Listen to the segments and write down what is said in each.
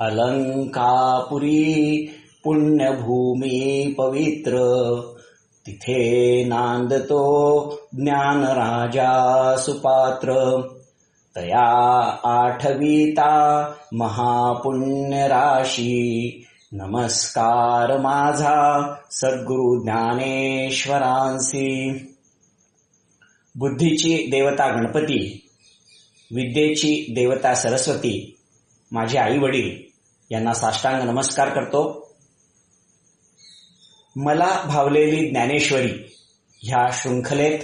अलंकापुरी पुण्यभूमी पवित्र. तिथे नांदतो ज्ञानराजा सुपात्र. तया आठविता महापुण्य राशी नमस्कार माझा सद्गुरु ज्ञानेश्वरांसी. बुद्धीची देवता गणपती विद्येची देवता सरस्वती माझे आई वडील यांना साष्टांग नमस्कार करतो. मला भावलेली ज्ञानेश्वरी ह्या शृंखलेत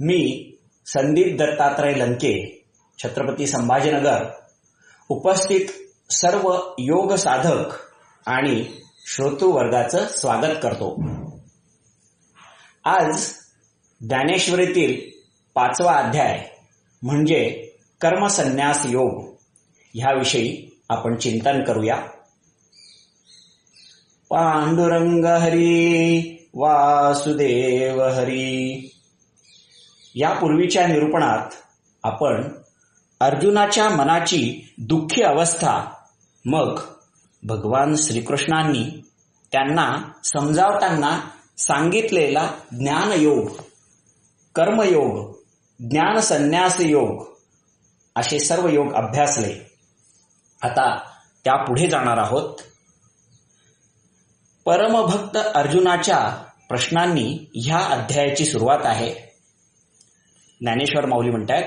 मी संदीप दत्तात्रय लंके छत्रपती संभाजीनगर उपस्थित सर्व योग साधक आणि श्रोतू वर्गाचं स्वागत करतो. आज ज्ञानेश्वरीतील पाचवा अध्याय म्हणजे कर्मसन्यास योग ह्याविषयी आपण चिंतन करूया. पांडुरंग हरी वासुदेव हरी. यापूर्वीच्या निरूपणात आपण अर्जुनाच्या मनाची दुःखी अवस्था मग भगवान श्रीकृष्णांनी त्यांना समजावताना सांगितलेला ज्ञानयोग कर्मयोग ज्ञान संन्यास योग असे सर्व योग अभ्यासले. आता त्या पुढे जाणार आहोत. परमभक्त अर्जुनाच्या प्रश्नांनी ह्या अध्यायाची सुरुवात आहे. ज्ञानेश्वर माऊली म्हणतात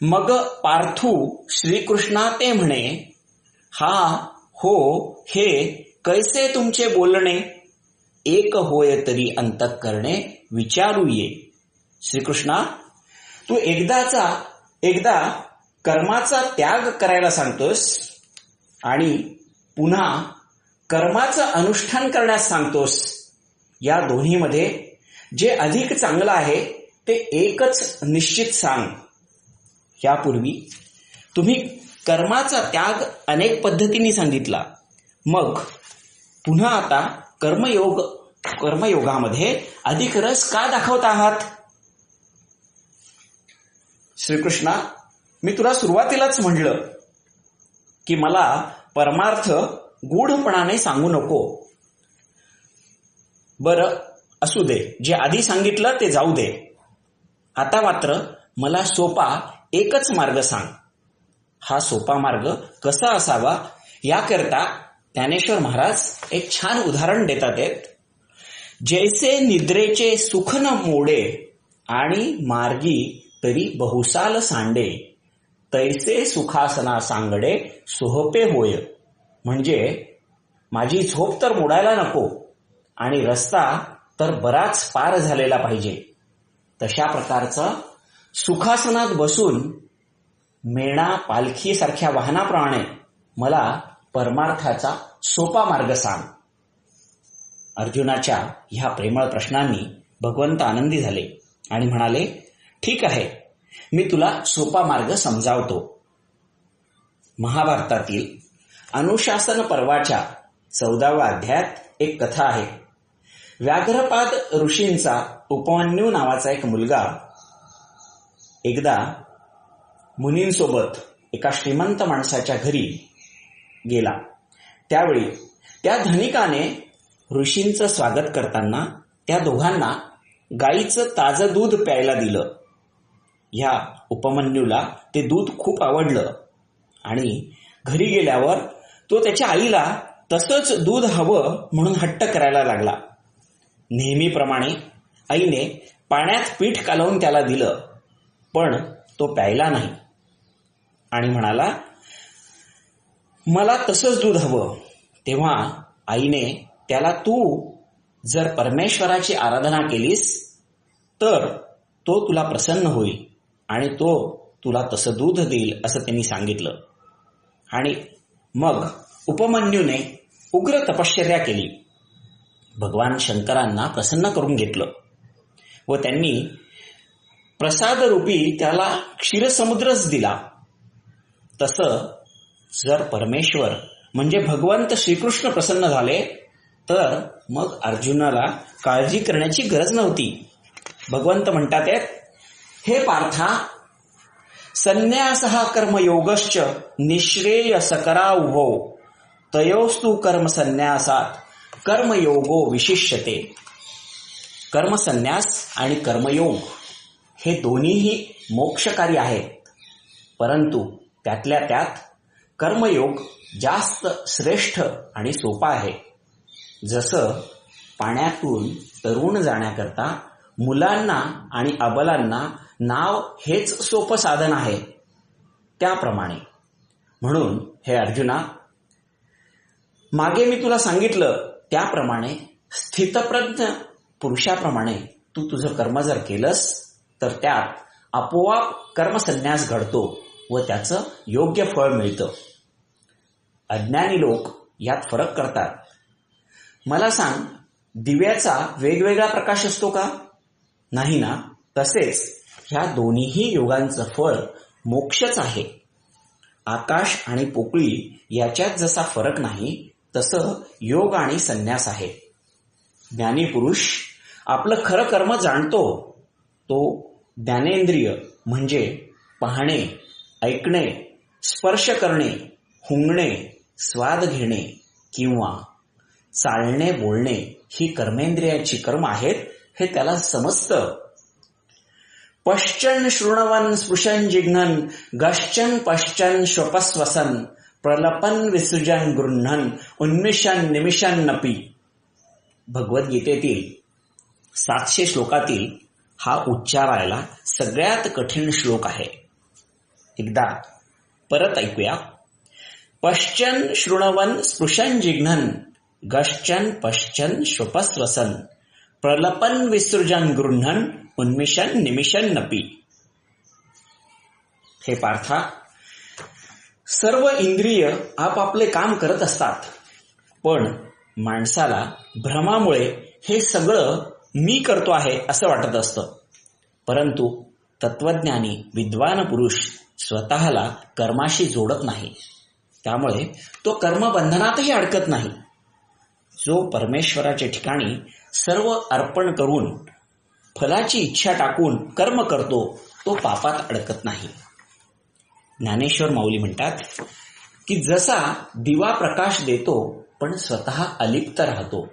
मग पार्थू श्रीकृष्णा ते म्हणे हा हो हे कैसे तुमचे बोलणे? एक होय तरी अंतक करणे विचारू ये. श्रीकृष्णा तू एकदाचा एकदा कर्माचा त्याग करायला सांगतोस आणि पुन्हा कर्माचं अनुष्ठान करण्यास सांगतोस. या दोन्हीमध्ये जे अधिक चांगलं आहे ते एकच निश्चित सांग. यापूर्वी तुम्ही कर्माचा त्याग अनेक पद्धतीने सांगितला. मग पुन्हा आता कर्मयोग कर्मयोगामध्ये अधिक रस का दाखवत आहात? श्रीकृष्णा मी तुला सुरुवातीलाच म्हणलं की मला परमार्थ गूढपणाने सांगू नको. बरं असू दे. जे आधी सांगितलं ते जाऊ दे. आता मात्र मला सोपा एकच मार्ग सांग. हा सोपा मार्ग कसा असावा याकरता ज्ञानेश्वर महाराज एक छान उदाहरण देतात आहेत जैसे निद्रेचे सुख न मोडे आणि मार्गी तरी बहुसाल सांडे. तैसे सुखासना सांगडे सोहपे होय. म्हणजे माझी झोप तर मोडायला नको आणि रस्ता तर बराच पार झालेला पाहिजे. तशा प्रकारचं सुखासनात बसून मेणा पालखीसारख्या वाहनाप्रमाणे मला परमार्थाचा सोपा मार्ग सांग. अर्जुनाच्या ह्या प्रेमळ प्रश्नांनी भगवंत आनंदी झाले आणि म्हणाले ठीक आहे मी तुला सोपा मार्ग समजावतो. महाभारतातील अनुशासन पर्वाच्या चौदाव्या अध्यायात एक कथा आहे. व्याघ्रपाद ऋषींचा उपमन्यू नावाचा एक मुलगा एकदा मुनींसोबत एका श्रीमंत माणसाच्या घरी गेला. त्यावेळी त्या धनिकाने ऋषींचं स्वागत करताना त्या दोघांना गाईचं ताजं दूध प्यायला दिलं. ह्या उपमन्यूला ते दूध खूप आवडलं. आणि घरी गेल्यावर तो त्याच्या आईला तसंच दूध हवं म्हणून हट्ट करायला लागला. नेहमीप्रमाणे आईने पाण्यात पीठ कालवून त्याला दिलं पण तो प्यायला नाही. आणि म्हणाला मला तसंच दूध हवं. तेव्हा आईने त्याला तू जर परमेश्वराची आराधना केलीस तर तो तुला प्रसन्न होईल. आणि तो तुला तसं दूध देईल असं त्यांनी सांगितलं. आणि मग उपमन्यूने उग्र तपश्चर्या केली. भगवान शंकरांना प्रसन्न करून घेतलं. व त्यांनी प्रसाद रूपी त्याला क्षीरसमुद्रच दिला. तसं जर परमेश्वर म्हणजे भगवंत श्रीकृष्ण प्रसन्न झाले तर मग अर्जुनाला काळजी करण्याची गरज नव्हती. भगवंत म्हणतात हे पार्था संन्यास हा कर्मयोगश्च निश्रेय सकरा उभो तयोस्तु कर्मसन्यासात कर्मयोगो विशिष्यते। कर्मसन्यास आणि कर्मयोग हे दोन्हीही मोक्षकारी आहेत। परंतु त्यातल्या त्यात कर्मयोग जास्त श्रेष्ठ आणि सोपा आहे। जसं पाण्यातून तरुण जाण्याकरता मुलांना आणि अबलांना नाव हेच सोपं साधन आहे. त्याप्रमाणे. म्हणून हे अर्जुना मागे मी तुला सांगितलं त्याप्रमाणे स्थितप्रज्ञ पुरुषाप्रमाणे तू तुझं कर्म जर केलंस तर त्यात आपोआप कर्मसन्यास घडतो व त्याचं योग्य फळ मिळतं. अज्ञानी लोक यात फरक करतात. मला सांग दिव्याचा वेगवेगळा प्रकाश असतो का? नाही ना? तसेच ह्या दोन्हीही योगांचं फळ मोक्षच आहे. आकाश आणि पोकळी याच्यात जसा फरक नाही तसं योग आणि संन्यास आहे. ज्ञानी पुरुष आपलं खरं कर्म जाणतो. तो ज्ञानेंद्रिय म्हणजे पाहणे ऐकणे स्पर्श करणे हुंगणे स्वाद घेणे किंवा चालणे बोलणे ही कर्मेंद्रियाची कर्म आहेत हे त्याला समजतं. पश्चन शृणवन स्पृशन जिघ्नन गश्चन पश्चन श्वपस्वसन प्रलपन विसृजन गृह्णन उन्मिशन निमिशन नपी भगवद्गीतेतील सातशे श्लोकातील हा उच्चारायला सगळ्यात कठीण श्लोक आहे. एकदा परत ऐकूया. पश्चन शृणवन स्पृशन जिघ्नन गश्चन पश्चन श्वपस्वसन प्रलपन विसृजन गृह्णन उन्मिशन निमिशन नपी हे पार्था सर्व इंद्रिय आपापले काम करत असतात. पण माणसाला भ्रमामुळे हे सगळं मी करतो आहे असं वाटत असतं. परंतु तत्वज्ञानी विद्वान पुरुष स्वतःला कर्माशी जोडत नाही. त्यामुळे तो कर्मबंधनातही अडकत नाही. जो परमेश्वराच्या ठिकाणी सर्व अर्पण करून फलाची इच्छा टाकून कर्म करतो तो पापात अडकत नाही. ज्ञानेश्वर माऊली म्हणतात की जसा दिवा प्रकाश देतो पण स्वतः अलिप्त राहतो.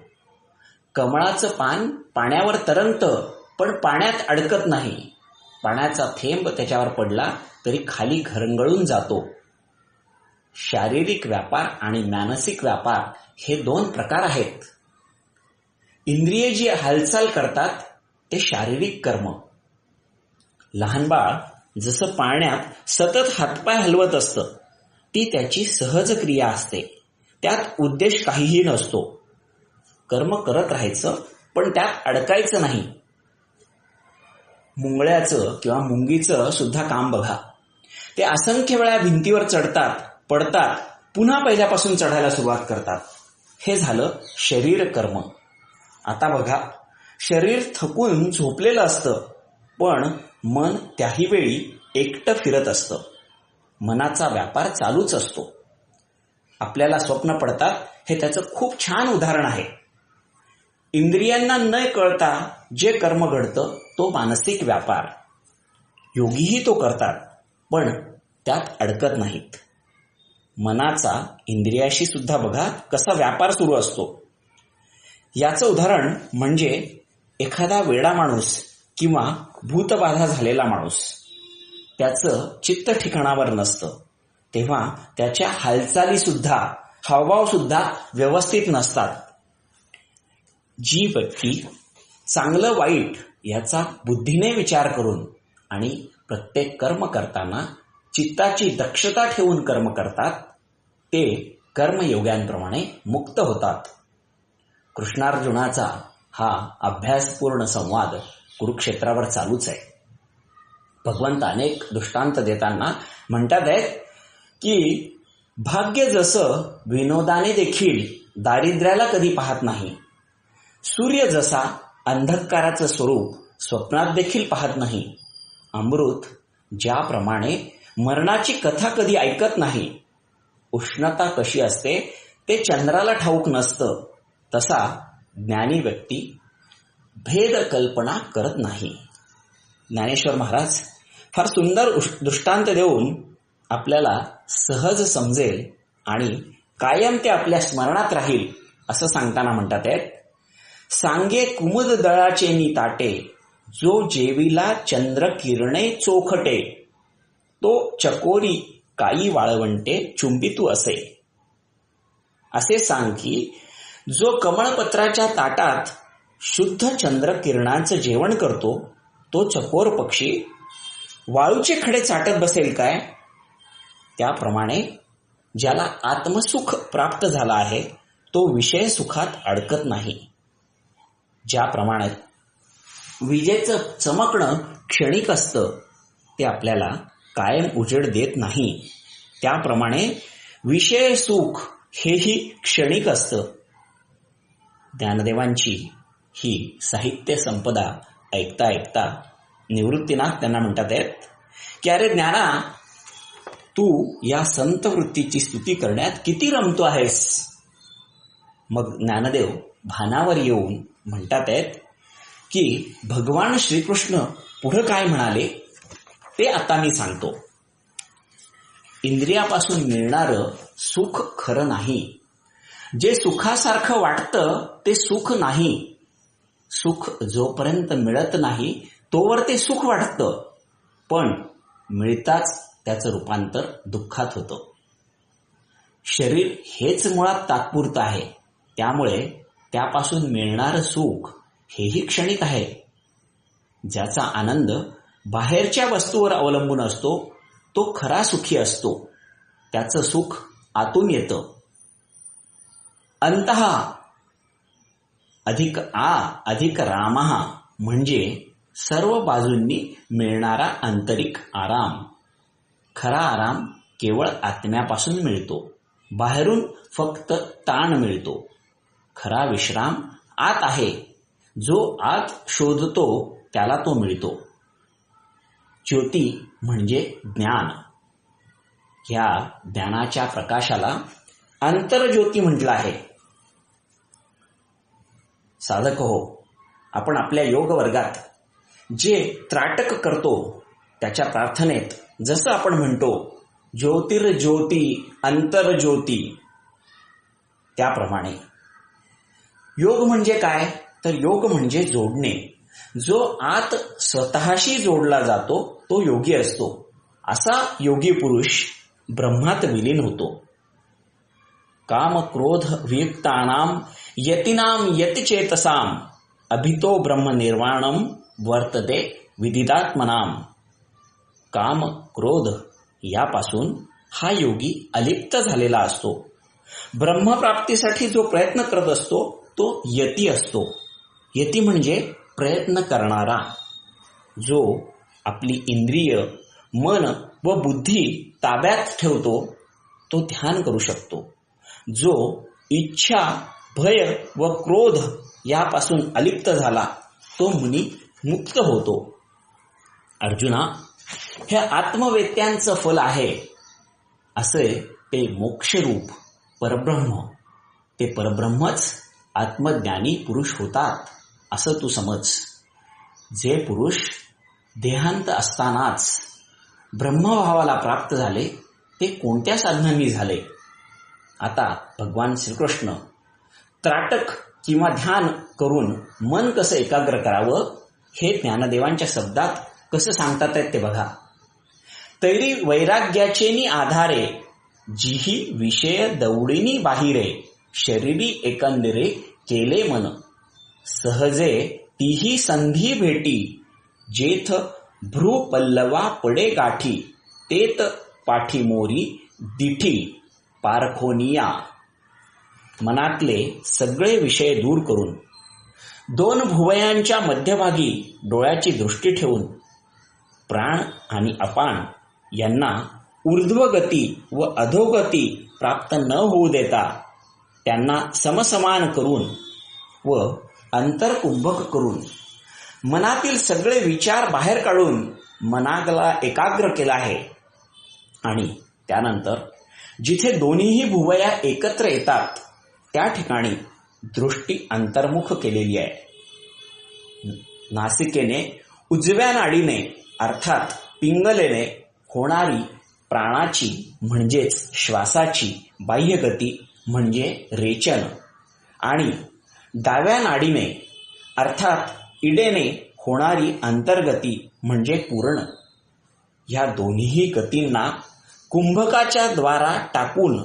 कमळाचं पान पाण्यावर तरंगत पण पाण्यात अडकत नाही. पाण्याचा थेंब त्याच्यावर पडला तरी खाली घरंगळून जातो. शारीरिक व्यापार आणि मानसिक व्यापार हे दोन प्रकार आहेत. इंद्रिय जी हालचाल करतात ते शारीरिक कर्म. लहान बाळ जसं पाण्यात सतत हातपाय हलवत असतं ती त्याची सहज क्रिया असते. त्यात उद्देश काहीही नसतो. कर्म करत राहायचं पण त्यात अडकायचं नाही. मुंगळ्याचं किंवा मुंगीचं सुद्धा काम बघा. ते असंख्य वेळा भिंतीवर चढतात पडतात पुन्हा पहिल्यापासून चढायला सुरुवात करतात. हे झालं शरीर कर्म. आता बघा शरीर थकून झोपलेलं असतं पण मन त्याही वेळी एकटं फिरत असतं. मनाचा व्यापार चालूच असतो. आपल्याला स्वप्न पडतात हे त्याचं खूप छान उदाहरण आहे. इंद्रियांना न कळता जे कर्म घडतं तो मानसिक व्यापार. योगीही तो करतात पण त्यात अडकत नाहीत. मनाचा इंद्रियाशी सुद्धा बघा कसा व्यापार सुरू असतो. याचं उदाहरण म्हणजे एखादा वेडा माणूस किंवा भूतबाधा झालेला माणूस. त्याचं चित्त ठिकाणावर नसतं. तेव्हा त्याच्या हालचाली सुद्धा हावभाव सुद्धा व्यवस्थित नसतात. जी व्यक्ती चांगलं वाईट याचा बुद्धीने विचार करून आणि प्रत्येक कर्म करताना चित्ताची दक्षता ठेवून कर्म करतात ते कर्मयोग्यांप्रमाणे मुक्त होतात. कृष्णार्जुनाचा हा अभ्यासपूर्ण संवाद कुरुक्षेत्रावर चालूच आहे. भगवंत अनेक दृष्टांत देताना म्हणतात आहेत की भाग्य जसं विनोदाने देखील दारिद्र्याला कधी पाहत नाही सूर्य जसा अंधकाराचं स्वरूप स्वप्नात देखील पाहत नाही अमृत ज्याप्रमाणे मरणाची कथा कधी ऐकत नाही. उष्णता कशी असते ते चंद्राला ठाऊक नसतं. तसा ज्ञानी व्यक्ती भेद कल्पना करत नाही. ज्ञानेश्वर महाराज फार सुंदर दृष्टांत देऊन आपल्याला सहज समजेल आणि कायम ते आपल्या स्मरणात राहील असं सांगताना म्हणतात आहेत सांगे कुमुद दळाचे नि ताटे जो जेवीला चंद्र किरणे चोखटे तो चकोरी काई वाळवंटे चुंबितू असे. असे सांग की जो कमळपत्राच्या ताटात शुद्ध चंद्र किरणांचं जेवण करतो तो चकोर पक्षी वाळूचे खडे चाटत बसेल काय? त्याप्रमाणे ज्याला आत्मसुख प्राप्त झाला आहे तो विषय सुखात अडकत नाही. ज्याप्रमाणे विजेचं चमकणं क्षणिक असतं ते आपल्याला कायम उजेड देत नाही. त्याप्रमाणे विषय सुख हेही क्षणिक असतं. ज्ञानदेवांची ही साहित्य संपदा ऐकता ऐकता निवृत्तीनाथ त्यांना म्हणतात आहेत की अरे ज्ञाना तू या संत वृत्तीची स्तुती करण्यात किती रमतो आहेस? मग ज्ञानदेव भानावर येऊन म्हणतात आहेत की भगवान श्रीकृष्ण पुढं काय म्हणाले? ते आता मी सांगतो. इंद्रियापासून मिळणारं सुख खरं नाही. जे सुखासारखं वाटतं ते सुख नाही. सुख जोपर्यंत मिळत नाही तोवर ते सुख वाटतं पण मिळताच त्याचं रूपांतर दुःखात होतं. शरीर हेच मुळात तात्पुरतं आहे. त्यामुळे त्यापासून मिळणारं सुख हेही क्षणिक आहे. ज्याचा आनंद बाहेरच्या वस्तूवर अवलंबून असतो तो खरा सुखी असतो. त्याचं सुख आतून येतं. अंत अधिक आ अधिक रामहा म्हणजे सर्व बाजूंनी मिळणारा आंतरिक आराम. खरा आराम केवळ आत्म्यापासून मिळतो. बाहेरून फक्त ताण मिळतो. खरा विश्राम आत आहे. जो आत शोधतो त्याला तो मिळतो. ज्योती म्हणजे ज्ञान. ह्या ज्ञानाच्या प्रकाशाला अंतरज्योती म्हटलं आहे. साधक हो आपण आपल्या योग वर्गात जे त्राटक करतो त्याच्या प्रार्थनेत जसं आपण म्हणतो ज्योतिर्ज्योती अंतरज्योती त्याप्रमाणे. योग म्हणजे काय? तर योग म्हणजे जोडणे. जो आत स्वतःशी जोडला जातो तो योगी असतो. असा योगी पुरुष ब्रह्मात विलीन होतो. काम क्रोध वियुक्तानाम यतीनाम यतिचेतसाम अभितो ब्रह्म निर्वाणम वर्तते विदितात्मनाम काम क्रोध यापासून हा योगी अलिप्त झालेला असतो. ब्रह्मप्राप्तीसाठी जो प्रयत्न करत असतो तो यती असतो. यती म्हणजे प्रयत्न करणारा जो आपली इंद्रिय मन व बुद्धी ताब्यात ठेवतो तो ध्यान करू शकतो. जो इच्छा भय व क्रोध यापासून अलिप्त झाला तो मुनी मुक्त होतो. अर्जुना हे आत्मवेत्यांचं फल आहे. असे ते मोक्षरूप परब्रह्म. ते परब्रह्मच आत्मज्ञानी पुरुष होतात. असं तू समज. जे पुरुष देहांत असतानाच ब्रह्मभावाला प्राप्त झाले ते कोणत्या साधनांनी झाले? आता भगवान श्रीकृष्ण त्राटक किंवा ध्यान करून मन कसं एकाग्र करावं हे ज्ञानदेवांच्या शब्दात कसं सांगतात आहेत ते बघा. तरी वैराग्याचेनी आधारे जिही विषय दौडीनी बाहिरे शरीरी एकंदरे केले मन. सहजे तीही संधी भेटी. जेथ भ्रू पल्लवा पडे गाठी तेत पाठीमोरी दिठी पारखोनिया. मनातले सगळे विषय दूर करून दोन भुवयांच्या मध्यभागी डोळ्याची दृष्टी ठेवून प्राण आणि अपान यांना ऊर्ध्वगती व अधोगती प्राप्त न होऊ देता त्यांना समसमान करून व अंतर कुंभक करून मनातील सगळे विचार बाहेर काढून मनाला एकाग्र केला आहे. आणि त्यानंतर जिथे दोन्हीही भुवया एकत्र येतात त्या ठिकाणी दृष्टी अंतर्मुख केलेली आहे. नासिकेने उजव्या नाडीने अर्थात पिंगलेने होणारी प्राणाची म्हणजेच श्वासाची बाह्यगती म्हणजे रेचन आणि डाव्या नाडीने अर्थात इडेने होणारी अंतर्गती म्हणजे पूर्ण. ह्या दोन्ही गतींना कुंभकाच्या द्वारा टाकून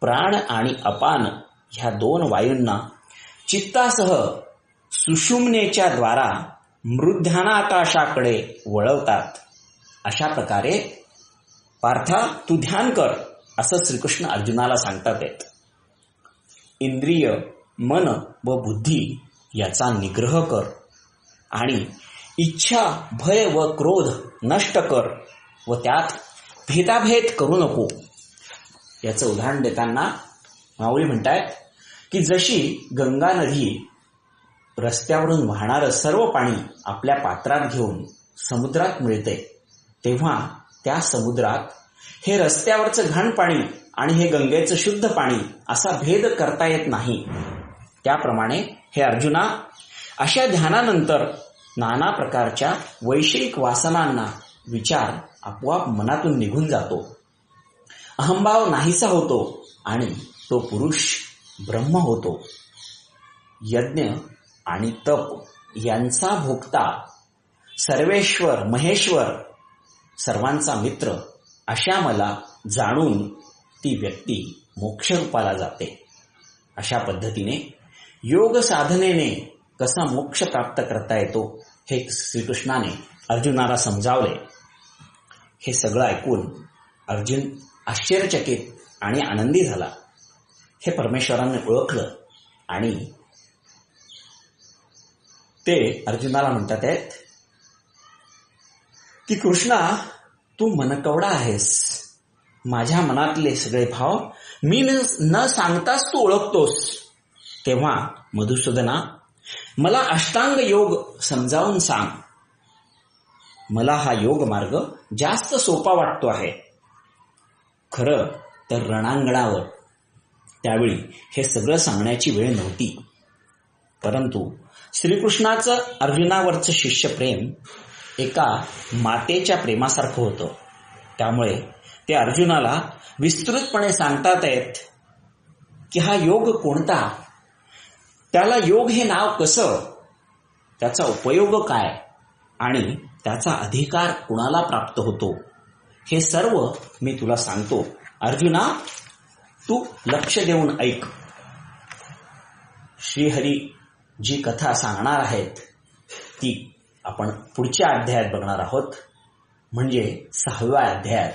प्राण आणि अपान ह्या दोन वायूंना चित्तासह सुषुम्नेच्या द्वारा मृध्यानाकाशाकडे वळवतात. अशा प्रकारे पार्था तू ध्यान कर असं श्रीकृष्ण अर्जुनाला सांगतात आहेत. इंद्रिय मन व बुद्धी याचा निग्रह कर आणि इच्छा भय व क्रोध नष्ट कर व त्यात भेदाभेद करू नको. याचं उदाहरण देताना माऊली म्हणतायत की जशी गंगा नदी रस्त्यावरून वाहणारं सर्व पाणी आपल्या पात्रात घेऊन समुद्रात मिळते तेव्हा त्या समुद्रात हे रस्त्यावरचं घाण पाणी आणि हे गंगेचं शुद्ध पाणी असा भेद करता येत नाही. त्याप्रमाणे हे अर्जुना अशा ध्यानानंतर नाना प्रकारच्या वैश्विक वासनांना विचार आपोआप मनातून निघून जातो. अहंभाव नाहीसा होतो आणि तो पुरुष ब्रह्म होतो. यज्ञ आणि तप यांचा भोगता सर्वेश्वर महेश्वर सर्वांचा मित्र अशा मला जाणून ती व्यक्ती मोक्षरूपाला जाते. अशा पद्धतीने योग साधनेने कसा मोक्ष प्राप्त करता येतो हे श्रीकृष्णाने अर्जुनाला समजावले. हे सगळं ऐकून अर्जुन आश्चर्यचकित आणि आनंदी झाला. हे परमेश्वराने ओळखलं आणि ते अर्जुनाला म्हणतात आहेत की कृष्णा तू मनकवडा आहेस. माझ्या मनातले सगळे भाव मी न सांगताच तू ओळखतोस. तेव्हा मधुसूदना मला अष्टांग योग समजावून सांग. मला हा योग मार्ग जास्त सोपा वाटतो आहे. खरं तर रणांगणावर. त्यावेळी हे सगळं सांगण्याची वेळ नव्हती. परंतु श्रीकृष्णाचं अर्जुनावरचं शिष्यप्रेम एका मातेच्या प्रेमासारखं होतं. त्यामुळे ते अर्जुनाला विस्तृतपणे सांगतात आहेत की हा योग कोणता? त्याला योग हे नाव कसं? त्याचा उपयोग काय? आणि त्याचा अधिकार कुणाला प्राप्त होतो? हे सर्व मी तुला सांगतो. अर्जुना तू लक्ष देऊन ऐक. श्रीहरी जी कथा सांगणार आहेत ती आपण पुढच्या अध्यायात बघणार आहोत. म्हणजे सहाव्या अध्यायात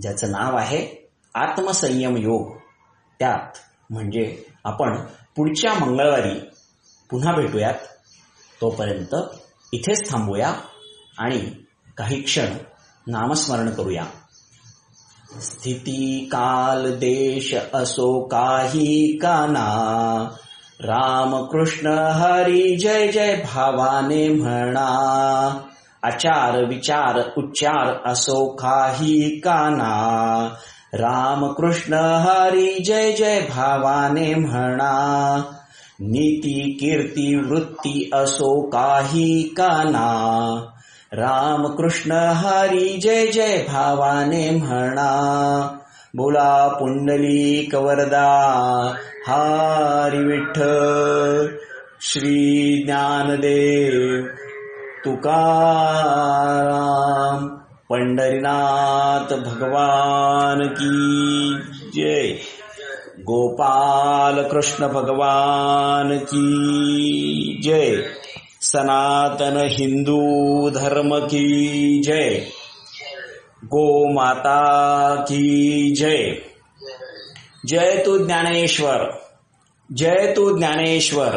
ज्याचं नाव आहे आत्मसंयम योग. त्यात म्हणजे आपण पुढच्या मंगळवारी पुन्हा भेटूयात. तोपर्यंत इथेच थांबूया आणि काही क्षण नामस्मरण करूया. स्थिती काल देश असो काही काना रामकृष्ण हरी जय जय भावाने म्हणा. आचार विचार उच्चार असो काही काना रामकृष्ण हरी जय जय भावाने म्हणा। नीती कीर्ती वृत्ती असो काही काना। रामकृष्ण हरी जय जय भावाने म्हणा। बोला पुंडली कवरदा हारी विठ्ठल श्री ज्ञानदेव तुकाराम। पंढरीनाथ भगवान की जय. गोपाल कृष्ण भगवान की जय. सनातन हिंदू धर्म की जय. गोमाता की जय. जय तू ज्ञानेश्वर. जय तू ज्ञानेश्वर.